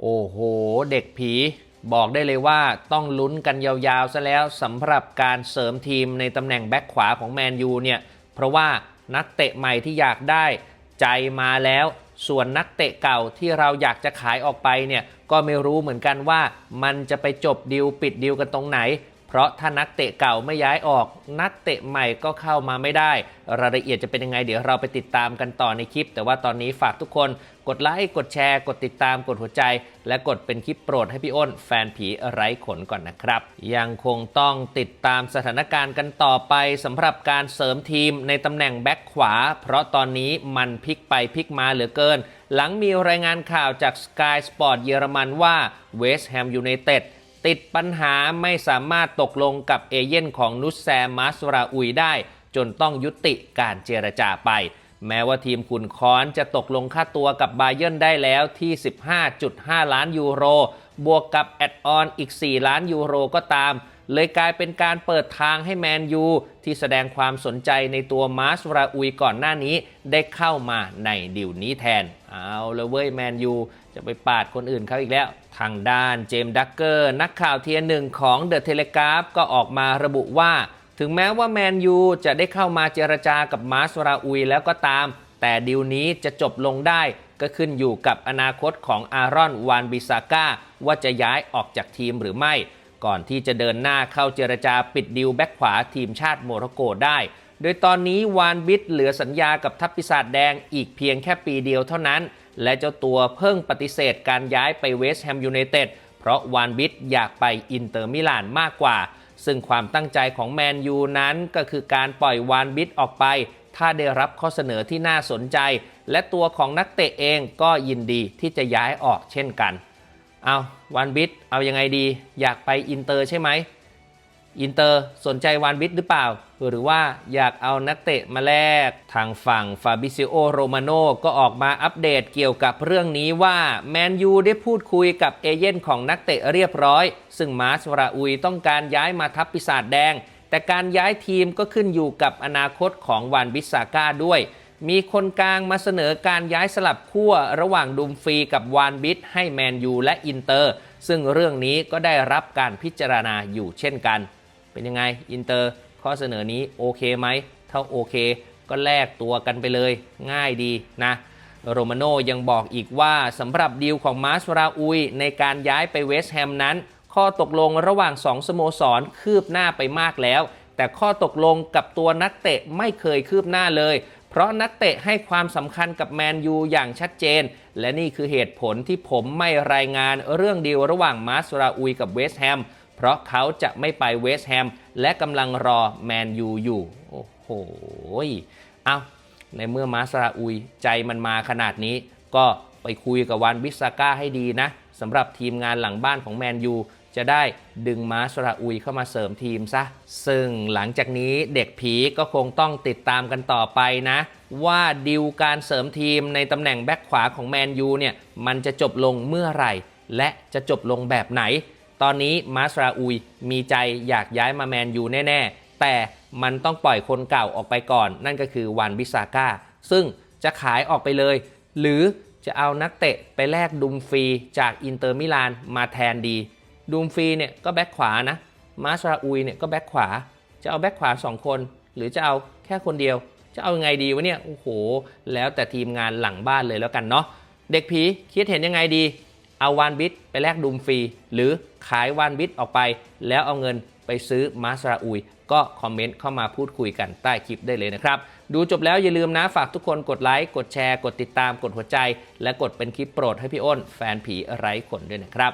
โอ้โห เด็กผีบอกได้เลยว่าต้องลุ้นกันยาวๆซะแล้วสำหรับการเสริมทีมในตำแหน่งแบ็คขวาของแมนยูเนี่ย เพราะว่านักเตะใหม่ที่อยากได้ใจมาแล้ว ส่วนนักเตะเก่าที่เราอยากจะขายออกไปเนี่ย ก็ไม่รู้เหมือนกันว่ามันจะไปจบดีลปิดดีลกันตรงไหน เพราะถ้านักเตะเก่าไม่ย้ายออก นักเตะใหม่ก็เข้ามาไม่ได้ รายละเอียดจะเป็นยังไงเดี๋ยวเราไปติดตามกันต่อในคลิป แต่ว่าตอนนี้ฝากทุกคนกดไลค์กดแชร์ กดติดตามกดหัวใจ และกดเป็นคลิปโปรดให้พี่อ้น แฟนผีไร้ขนก่อนนะครับ ยังคงต้องติดตามสถานการณ์กันต่อไปสำหรับการเสริมทีมในตำแหน่งแบ็คขวา เพราะตอนนี้มันพลิกไปพลิกมาเหลือเกิน หลังมีรายงานข่าวจาก Sky Sport เยอรมันว่าเวสต์แฮมยูไนเต็ด ติดปัญหาไม่สามารถตกลงกับเอเย่นของนุสแซมมัสราอุยได้ จนต้องยุติการเจรจาไป แม้ว่าทีมขุนค้อนจะตกลงค่าตัวกับบาเยิร์นได้แล้วที่ 15.5 ล้านยูโร บวกกับแอดออนอีก 4 ล้านยูโรก็ตาม เลยกลายเป็นการเปิดทางให้แมนยูที่แสดงความสนใจในตัวมาสราอุยก่อนหน้านี้ได้เข้ามาในดิวนี้แทน เอาละเว้ยแมนยูจะไปปาดคนอื่นเขาอีกแล้ว ทางด้านเจมส์ดักเกอร์นักข่าวเทียหนึ่งของเดอะเทเลกราฟก็ออกมาระบุว่า ถึงแม้ว่าแมนยูจะได้เข้ามาเจรจากับมาสราอุยแล้วก็ตาม แต่ดิวนี้จะจบลงได้ก็ขึ้นอยู่กับอนาคตของอารอนวานบิซาก้าว่าจะย้ายออกจากทีมหรือไม่ ก่อนที่จะเดินหน้าเข้าเจรจาปิดดิวแบ็คขวาทีมชาติโมร็อกโกได้ โดยตอนนี้วานบิดเหลือสัญญากับทัพปีศาจแดงอีกเพียงแค่ปีเดียวเท่านั้น และเจ้าตัวเพิ่งปฏิเสธการย้ายไปเวสต์แฮมยูไนเต็ดเพราะวานบิดอยากไปอินเตอร์มิลานมากกว่า ซึ่งความตั้งใจของแมนยูนั้นก็คือการปล่อยวานบิดออกไป ถ้าได้รับข้อเสนอที่น่าสนใจ และตัวของนักเตะเองก็ยินดีที่จะย้ายออกเช่นกัน เอาวันบิดเอายังไงดีอยากไปอินเตอร์ใช่ไหมอินเตอร์สนใจวานบิดหรือเปล่า หรือว่าอยากเอานักเตะมาแลกทางฝั่งฟาบิซิโอโรมาโนก็ออกมาอัปเดตเกี่ยวกับเรื่องนี้ว่าแมนยูได้พูดคุยกับเอเย่นของนักเตะเรียบร้อย ซึ่งมาสราอุยต้องการย้ายมาทัพปีศาจแดง แต่การย้ายทีมก็ขึ้นอยู่กับอนาคตของวานบิสซาก้าด้วย มีคนกลางมาเสนอการย้ายสลับขั้วระหว่างดุมฟรีกับวานบิดให้แมนยูและอินเตอร์ ซึ่งเรื่องนี้ก็ได้รับการพิจารณาอยู่เช่นกัน เป็นยังไงอินเตอร์ข้อเสนอนี้โอเคไหมถ้าโอเค ก็แลกตัวกันไปเลย ง่ายดีนะโรมาโนยังบอกอีกว่าสำหรับดีลของมาสราอุยในการย้ายไปเวสต์แฮมนั้น ข้อตกลงระหว่าง2สโมสรคืบหน้าไปมากแล้ว แต่ข้อตกลงกับตัวนักเตะไม่เคยคืบหน้าเลย เพราะนักเตะให้ความสำคัญกับแมนยูอย่างชัดเจน และนี่คือเหตุผลที่ผมไม่รายงานเรื่องดีลระหว่างมาสราอุยกับเวสต์แฮมเพราะเขาจะไม่ไปเวสต์แฮมและกำลังรอแมนยูอยู่ โอ้โหเอาในเมื่อมาสราอุยใจมันมาขนาดนี้ ก็ไปคุยกับวานบิสซาก้าให้ดีนะสำหรับทีมงานหลังบ้านของแมนยู จะได้ดึงมาสราอุยเข้ามาเสริมทีมซะ ซึ่งหลังจากนี้เด็กผีก็คงต้องติดตามกันต่อไปนะ ว่าดิวการเสริมทีมในตำแหน่งแบ็คขวาของแมนยูเนี่ยมันจะจบลงเมื่อไหร่ และจะจบลงแบบไหน ตอนนี้มาสราอุยมีใจอยากย้ายมาแมนยูแน่ ๆ แต่มันต้องปล่อยคนเก่าออกไปก่อน นั่นก็คือวานบิซาก้า ซึ่งจะขายออกไปเลย หรือจะเอานักเตะไปแลกดุมฟรีจากอินเตอร์มิลานมาแทนดี ดุมฟรีเนี่ยก็แบ็คขวานะ มาสราอุยเนี่ยก็แบ็คขวา จะเอาแบ็คขวา 2 คน หรือจะเอาแค่คนเดียว จะเอายังไงดีวะเนี่ย โอ้โห แล้วแต่ทีมงานหลังบ้านเลยแล้วกันเนาะ เด็กผีคิดเห็นยังไงดี เอาวานบิทไปแลกดุมฟรี หรือขายวานบิทออกไป แล้วเอาเงินไปซื้อมาสราอุย ก็คอมเมนต์เข้ามาพูดคุยกันใต้คลิปได้เลยนะครับ ดูจบแล้วอย่าลืมนะฝากทุกคนกดไลค์ กดแชร์ กดติดตาม กดหัวใจ และกดเป็นคลิปโปรดให้พี่อ้น แฟนผีไร้ขนด้วยนะครับ